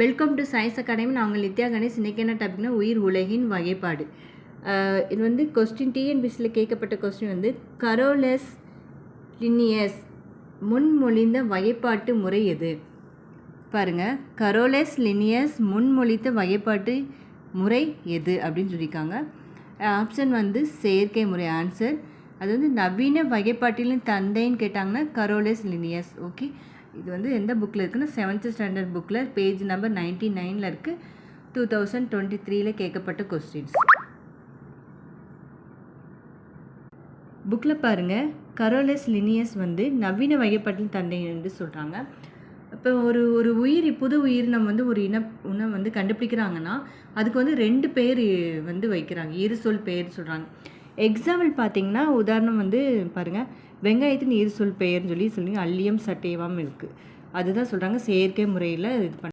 Welcome to science academy நான் உங்கள் நித்யா கணேஷ். இன்றைக்கி என்ன டாபிக்னா உயிர் உலகின் வகைப்பாடு. இது வந்து கொஸ்டின் டிஎன்பிசியில் கேட்கப்பட்ட கொஸ்டின் வந்து கரோலஸ் லினியஸ் முன்மொழிந்த வகைப்பாட்டு முறை எது? பாருங்கள் கரோலஸ் லினியஸ் முன்மொழித்த வகைப்பாட்டு முறை எது அப்படின்னு சொல்லியிருக்காங்க. ஆப்ஷன் வந்து செயற்கை முறை. ஆன்சர் அது வந்து நவீன வகைப்பாட்டிலும் தந்தைன்னு கேட்டாங்கன்னா கரோலஸ் லினியஸ் ஓகே இது வந்து எந்த புக்கில் இருக்குன்னா செவன்த்து ஸ்டாண்டர்ட் புக்கில் பேஜ் நம்பர் நைன்டி நைனில் இருக்குது டூ தௌசண்ட் டுவெண்ட்டி த்ரீல கேட்கப்பட்ட கொஸ்டின்ஸ் புக்கில் பாருங்கள் கரோலஸ் லினியஸ் வந்து நவீன வகைப்பட்ட தந்தை என்று சொல்கிறாங்க இப்போ ஒரு ஒரு உயிர் புது உயிரினம் வந்து ஒரு இன இனம் வந்து கண்டுபிடிக்கிறாங்கன்னா அதுக்கு வந்து ரெண்டு பேர் வந்து வைக்கிறாங்க. இரு சொல் பெயர் சொல்கிறாங்க எக்ஸாம்பிள் பார்த்தீங்கன்னா உதாரணம் வந்து பாருங்கள் வெங்காயத்தின் இரு சொல் பெயர்னு சொல்லி சொல்லி அல்லியம் சட்டேவாம் இருக்குது அதுதான் சொல்கிறாங்க செயற்கை முறையில் இது பண்ண